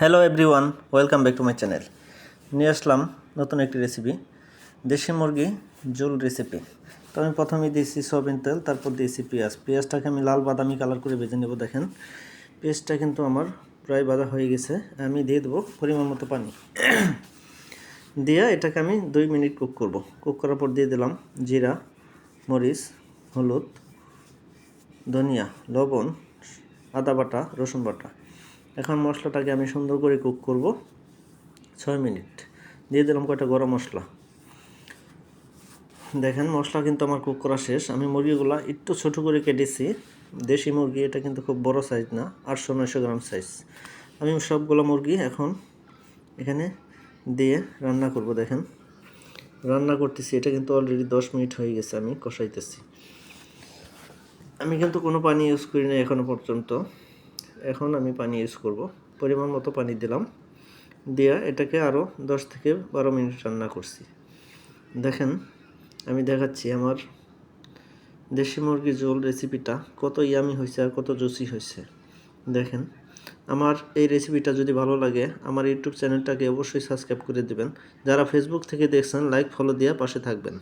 Hello everyone welcome back to my channel নিয়ে আসলাম নতুন একটি রেসিপি দেশি মুরগি জোল রেসিপি তো আমি প্রথমে দিয়েছি সয়াবিন তেল, তারপর দিয়েছি পেঁয়াজ। পেঁয়াজটাকে আমি লাল বাদামি কালার করে ভেজে নেব, দেখেন। পেঁয়াজটা কিন্তু আমার প্রায় বাদা হয়ে গেছে, আমি দিয়ে দেবো পরিমাণ মতো পানি। দিয়ে এটাকে আমি দুই মিনিট কুক করব। কুক করার পর দিয়ে দিলাম জিরা, মরিচ, হলুদ, ধনিয়া, লবণ, আদা বাটা, রসুন বাটা। এখন মশলাটাকে আমি সুন্দর করে কুক করব। ছয় মিনিট। দিয়ে দিলাম কয়টা গরম মশলা। দেখেন, মশলা কিন্তু আমার কুক করা শেষ। আমি মুরগিগুলা একটু ছোটো করে কেটেছি। দেশি মুরগি, এটা কিন্তু খুব বড় সাইজ না, আটশো নয়শো গ্রাম সাইজ আমি সবগুলো মুরগি এখন এখানে দিয়ে রান্না করব, দেখেন। রান্না করতেছি, এটা কিন্তু অলরেডি দশ মিনিট হয়ে গেছে, আমি কষাইতেছি। আমি কিন্তু কোনো পানি ইউজ করি না এখনও পর্যন্ত। এখন আমি পানি ইউজ করব। পরিমাণ মতো পানি দিলাম। দিয়া এটাকে আরও দশ থেকে বারো মিনিট রান্না করছি। দেখেন, আমি দেখাচ্ছি আমার দেশি মুরগি ঝোল রেসিপিটা কত ইয়ামি হয়েছে আর কত জুসি হয়েছে। দেখেন, আমার এই রেসিপিটা যদি ভালো লাগে, আমার ইউটিউব চ্যানেলটাকে অবশ্যই সাবস্ক্রাইব করে দেবেন। যারা ফেসবুক থেকে দেখছেন লাইক ফলো দিয়ে পাশে থাকবেন।